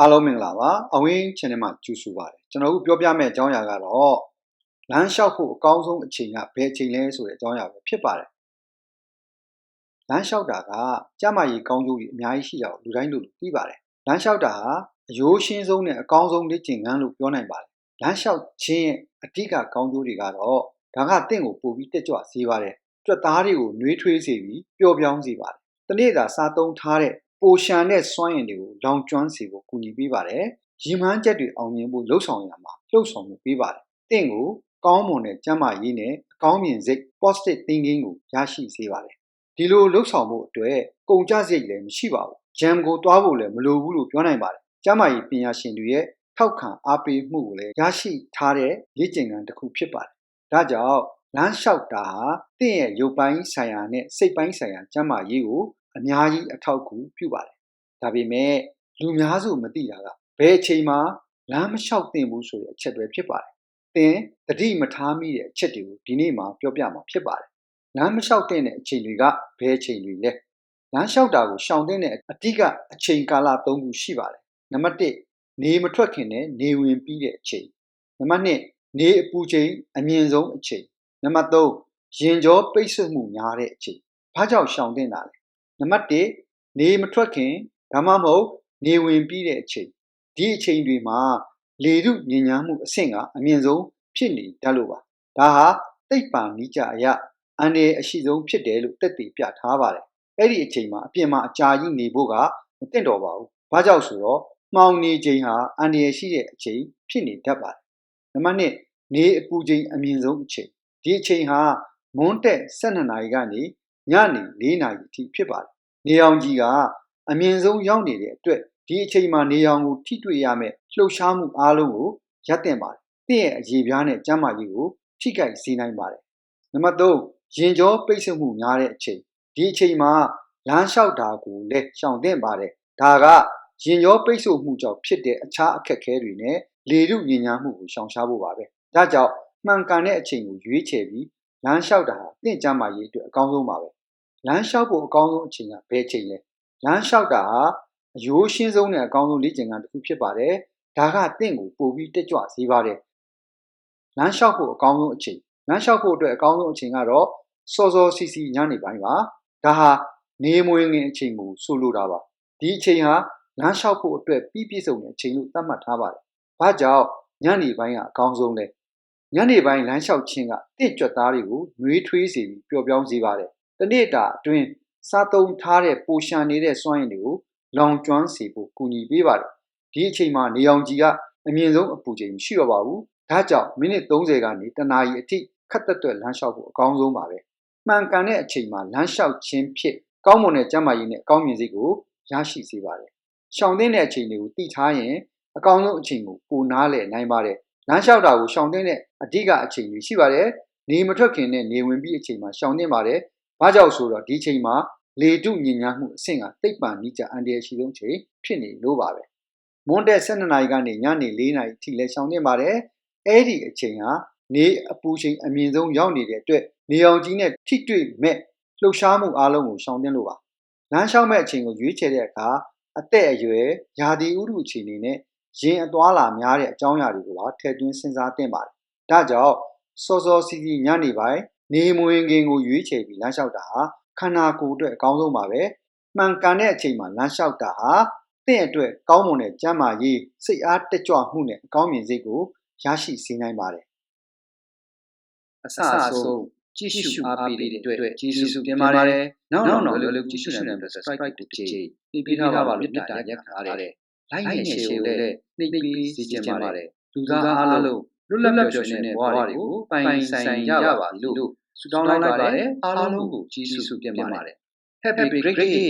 အားလုံးမင်္ဂလာပါအဝင်း channel မှာကြိုဆိုပါတယ်ကျွန်တော်တို့ပြောပြမယ့်အကြောင်းအရာကတော့လမ်းလျှောက်ဖို့အကောင်းဆုံးအချိန်ကဘယ်အချိန်လဲဆိုတဲ့အကြောင်းအရာပဲဖြစ်ပါတယ်လမ်းလျှောက်တာကကြမ်းမာရေးကောင်းကျိုးတွေအများကြီးရှိတာကိုလူတိုင်းလူသိပါတယ်လမ်းလျှောက်တာဟာအယိုးရှင်းဆုံးနဲ့အကောင်းဆုံးလေ့ကျင့်ခန်းလို့ပြောနိုင်ပါတယ်လမ်းလျှောက်ခြင်းရဲ့အဓိကကောင်းကျိုးတွေကတော့ဒါကတင့်ကိုပို့ပြီးတက်ကြွစေပါတယ်ကြွက်သားတွေကိုနှွေးထွေးစေပြီးပျော်ပြောင်းစေပါတယ်တနေ့သာစားသုံးထားတဲ့ ပိုရှန်တဲ့စွမ်းရည်တွေကိုလောင်ကျွမ်းစေဖို့ကူညီပေးပါတယ်။ရည်မှန်းချက်တွေအောင်မြင်ဖို့လှုပ်ဆောင်ရမှာလှုပ်ဆောင်မှုပေးပါတယ်။တင့်ကိုကောင်းမွန်တဲ့ကျန်းမာရေးနဲ့အကောင်းမြင်စိတ် positive thinking ကိုရရှိစေပါတယ်။ဒီလိုလှုပ်ဆောင်မှုအတွက်ကုန်ကျစရိတ်လည်းမရှိပါဘူး။ jam ကိုတွားဖို့လည်းမလိုဘူးလို့ပြောနိုင်ပါတယ်။ကျန်းမာရေးပညာရှင်တွေရဲ့ထောက်ခံအားပေးမှုကိုလည်းရရှိထားတဲ့လေ့ကျင့်ခန်းတစ်ခုဖြစ်ပါတယ်။ဒါကြောင့်လမ်းလျှောက်တာဟာတင့်ရဲ့ရုပ်ပိုင်းဆိုင်ရာနဲ့စိတ်ပိုင်းဆိုင်ရာကျန်းမာရေးကို အများကြီးအထောက်အကူပြုပါတယ်။ဒါပေမဲ့လူများစုမသိတာကဘယ်အချိန်မှာလမ်းမလျှောက်သင့်ဘူးဆိုတဲ့အချက်ပဲဖြစ်ပါတယ်။သင်တတိမထားမိတဲ့အချက်တွေကိုဒီနေ့မှာပြောပြမှာဖြစ်ပါတယ်။လမ်းမလျှောက်တဲ့အချိန်တွေကဘယ်အချိန်တွေလဲ။လမ်းလျှောက်တာကိုရှောင်တဲ့အဓိကအချိန်ကာလ၃ခုရှိပါတယ်။နံပါတ်၁နေမထွက်ခင်နဲ့နေဝင်ပြီးတဲ့အချိန်။နံပါတ်2နေအပူချိန်အမြင့်ဆုံးအချိန်။နံပါတ်3ရင်ကြောပိတ်ဆို့မှုများတဲ့အချိန်။ဘာကြောင့်ရှောင်တင်တာလဲ နံပါတ်1နေမထွက်ခင်ဒါမှမဟုတ်နေဝင်ပြီးတဲ့အချိန်ဒီအချိန်တွေမှာလေထုညဉ့်ညမ်းမှုအဆင့်ကအမြင့်ဆုံးဖြစ်နေတတ်လို့ပါဒါဟာသိပ္ပံနိကြအရာအန္တရာယ်အရှိဆုံးဖြစ်တယ်လို့တက်တည်ပြထားပါတယ်အဲ့ဒီအချိန်မှာအပြင်မှာအကြာကြီးနေဖို့ကမသင့်တော်ပါဘူးဘာကြောင့်ဆိုတော့မှောင်နေချိန်ဟာအန္တရာယ်ရှိတဲ့အချိန်ဖြစ်နေတတ်ပါတယ်နံပါတ်1နေအပူချိန်အမြင့်ဆုံးအချိန်ဒီအချိန်ဟာမွန်းတက်12နာရီကနေ ညနေ4နာရီအထိဖြစ်ပါတယ်။နေအောင်ကြီးကအမြင့်ဆုံးရောက်နေတဲ့အတွက်ဒီအချိန်မှာနေအောင်ကိုထိတွေ့ရမယ်လှုပ်ရှားမှုအားလုံးကိုရပ်တင်ပါတယ်။တင့်ရဲ့အရေးပြားနဲ့ကျန်းမာရေးကိုထိခိုက်စေနိုင်ပါတယ်။နံပါတ်3ရင်ကြောပိတ်ဆို့မှုများတဲ့အချိန်ဒီအချိန်မှာလမ်းလျှောက်တာကိုလည်းရှောင်သင့်ပါတယ်။ဒါကရင်ကြောပိတ်ဆို့မှုကြောင့်ဖြစ်တဲ့အခြားအခက်အခဲတွေနဲ့လေထုညဉ့်ညမ်းမှုကိုရှောင်ရှားဖို့ပါပဲ။ဒါကြောင့်မှန်ကန်တဲ့အချိန်ကိုရွေးချယ်ပြီး လမ်းလျှောက်တာဟာတင့်ကြမ်းမာရေးအတွက်အကောင်းဆုံးပါပဲလမ်းလျှောက်ဖို့အကောင်းဆုံးအချိန်ကဘယ်အချိန်လဲလမ်းလျှောက်တာဟာအယိုးရှင်းဆုံးနဲ့အကောင်းဆုံးလေ့ကျင့်ခန်းတစ်ခုဖြစ်ပါတယ်ဒါကတင့်ကိုပို့ပြီးတက်ကြွစေပါတယ်လမ်းလျှောက်ဖို့အကောင်းဆုံးအချိန်လမ်းလျှောက်ဖို့အတွက်အကောင်းဆုံးအချိန်ကတော့စောစောစီစီညနေပိုင်းပါဒါဟာနေမွေးငင်အချိန်ကိုဆိုလိုတာပါဒီအချိန်ဟာလမ်းလျှောက်ဖို့အတွက်ပြီးပြည့်စုံတဲ့အချိန်လို့သတ်မှတ်ထားပါတယ်ဘာကြောင့်ညနေပိုင်းကအကောင်းဆုံးလဲ ညနေပိုင်းလမ်းလျှောက်ခြင်းကတင့်ကြွက်သားတွေကိုနှွေးထွေးစေပြီးပျော်ပြောင်းစေပါတယ်။တနေ့တာအတွင်းစားသုံးထားတဲ့ပိုရှန်နေတဲ့စွမ်းရည်တွေကိုလောင်ကျွမ်းစေဖို့ကူညီပေးပါတယ်။ဒီအချိန်မှာနေအောင်ကြီးကအမြင့်ဆုံးအပူချိန်ရှိတော့ပါဘူး။ဒါကြောင့်မိနစ်30ကနေတနာရီအထိခက်တက်တွက်လမ်းလျှောက်ဖို့အကောင်းဆုံးပါပဲ။မှန်ကန်တဲ့အချိန်မှာလမ်းလျှောက်ခြင်းဖြစ်ကောင်းမွန်တဲ့ကျန်းမာရေးနဲ့အကောင်းမြင်စိတ်ကိုရရှိစေပါတယ်။ရှောင်တဲ့အချိန်တွေကိုသိထားရင်အကောင်းဆုံးအချိန်ကိုပိုနားလည်နိုင်ပါတယ် လမ်းလျှောက်တာကိုရှောင်တဲ့အဓိကအချိန်တွေရှိပါတယ်နေမထွက်ခင်နဲ့နေဝင်ပြီးအချိန်မှာရှောင်တင်ပါတယ်ဘာကြောင့်ဆိုတော့ဒီချိန်မှာလေတုညဉ့်ညမ်းမှုအဆင့်ကတိတ်ပံနိကြအန်ဒီရရှိဆုံးချိန်ဖြစ်နေလို့ပါပဲမွန်းတဲ့12နာရီကနေညနေ4နာရီထိလဲရှောင်တင်ပါတယ်အဲ့ဒီအချိန်ဟာနေအပူချိန်အမြင့်ဆုံးရောက်နေတဲ့အတွက်နေအောင်ကြီးနဲ့ထိတွေ့မဲ့လှုပ်ရှားမှုအားလုံးကိုရှောင်တင်လို့ပါလမ်းလျှောက်မဲ့အချိန်ကိုရွေးချယ်တဲ့အခါအသက်အရွယ်ယာဒီဥတုအခြေအနေနဲ့ ရင်အသွားလာများတဲ့အကြောင်းအရာတွေကိုပါထည့်သွင်းစဉ်းစားသင့်ပါတယ်။ဒါကြောင့်စောစောစီးစီးညနေပိုင်းနေမဝင်ခင်ကိုရွေးချယ်ပြီးလမ်းလျှောက်တာဟာခန္ဓာကိုယ်အတွက်အကောင်းဆုံးပါပဲ။မှန်ကန်တဲ့အချိန်မှာလမ်းလျှောက်တာဟာတင့်အတွက်ကောင်းမွန်တဲ့ကျန်းမာရေးစိတ်အားတက်ကြွမှုနဲ့အကောင်းမြင်စိတ်ကိုရရှိစေနိုင်ပါတယ်။အစအဆုံးကြည့်ရှုအားပေးတဲ့အတွက်ကျေးဇူးတင်ပါတယ်။နောက်နောက်လည်းလည်းကြည့်ရှုနိုင်တဲ့ subscribe ကိုကြည့်ပြီးပြီးထားပါလို့မြတ်တာရက်ထားတဲ့ လိုက်နဲ့ share ကိုလည်းနှိပ်ပြီးစီကျင်ပါတယ်လူသားအားလုံးလွတ်လပ်ပျော်ရွှင်တဲ့ဘဝတွေကိုပိုင်ဆိုင်ရပါလို့ဆုတောင်းလိုက်ပါတယ်အားလုံးကိုကျေးဇူးတင်ပါတယ် Happy Great Day